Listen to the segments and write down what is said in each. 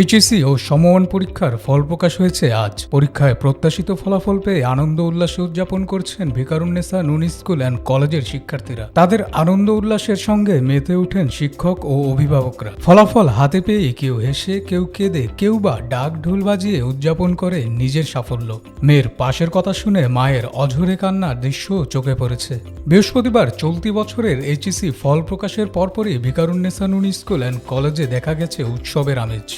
HSC ও সমমান পরীক্ষার ফল প্রকাশ হয়েছে আজ। পরীক্ষায় প্রত্যাশিত ফলাফল পেয়ে আনন্দ উল্লাসে উদযাপন করছেন ভিকারুন্নেসা নুন স্কুল অ্যান্ড কলেজের শিক্ষার্থীরা। তাদের আনন্দ উল্লাসের সঙ্গে মেতে ওঠেন শিক্ষক ও অভিভাবকরা। ফলাফল হাতে পেয়ে কেউ হেসে, কেউ কেঁদে, কেউ বা ডাক ঢোল বাজিয়ে উদযাপন করে নিজের সাফল্য। মেয়ের পাশের কথা শুনে মায়ের অঝরে কান্নার দৃশ্য চোখে পড়েছে। বৃহস্পতিবার চলতি বছরের এইচএসি ফল প্রকাশের পরপরই ভিকারুন্নেসা নুন স্কুল অ্যান্ড কলেজে দেখা গেছে উৎসবের আমেজ।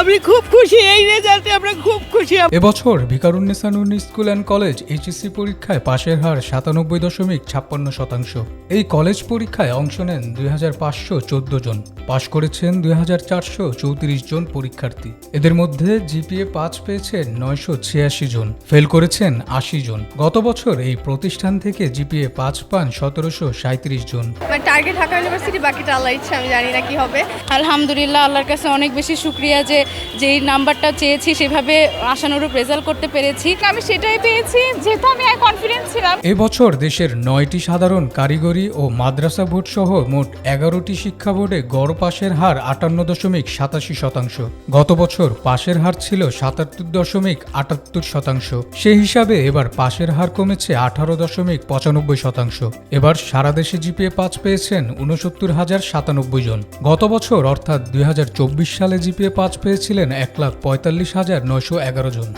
আমি খুব খুশি, এই রেজাল্টে আমরা খুব খুশি এবছর ভিকারুন্নেসা নুন স্কুল অ্যান্ড কলেজ এইচএসসি পরীক্ষায় পাশের হার সাতানব্বই দশমিক ছাপ্পান্ন শতাংশ। এই কলেজ পরীক্ষায় অংশ নেন দুই হাজার পাঁচশো চোদ্দ জন। পাশ করেছেন দুই হাজার চারশো চৌত্রিশ জন পরীক্ষার্থী। এদের মধ্যে জিপিএ পাঁচ পেয়েছেন নয়শো ছিয়াশি জন। ফেল করেছেন আশি জন। গত বছর এই প্রতিষ্ঠান থেকে জিপিএ পাঁচ পান সতেরোশো সাঁত্রিশ জন। টার্গেট ঢাকা ইউনিভার্সিটি বাকিটা আল্লাহ ইচ্ছা আমি জানি না কি হবে। আলহামদুলিল্লাহ আল্লাহর কাছে অনেক বেশি শুক্রিয়া যে যেই নাম্বারটা চেয়েছি সেভাবে আশানুরূপ রেজাল্ট করতে পেরেছি। আমি সেটাই পেয়েছি, যেহেতু আমি কনফিডেন্স ছিলাম। এবছর দেশের নয়টি সাধারণ কারিগরি ও মাদ্রাসা বোর্ড সহ মোট এগারোটি শিক্ষা বোর্ডে গড় পাশের হার আটান্ন দশমিক সাতাশি শতাংশ। গত বছর পাশের হার ছিল সাতাত্তর দশমিক আটাত্তর শতাংশ। সেই হিসাবে এবার পাশের হার কমেছে আঠারো দশমিক পঁচানব্বই শতাংশ। এবার সারা দেশে জিপিএ পাঁচ পেয়েছেন উনসত্তর হাজার সাতানব্বই জন। গত বছর অর্থাৎ দুই হাজার চব্বিশ সালে জিপিএ পাঁচ পেয়েছিলেন এক লাখ পঁয়তাল্লিশ হাজার নয়শো এগারো June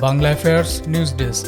Bangla affairs news desk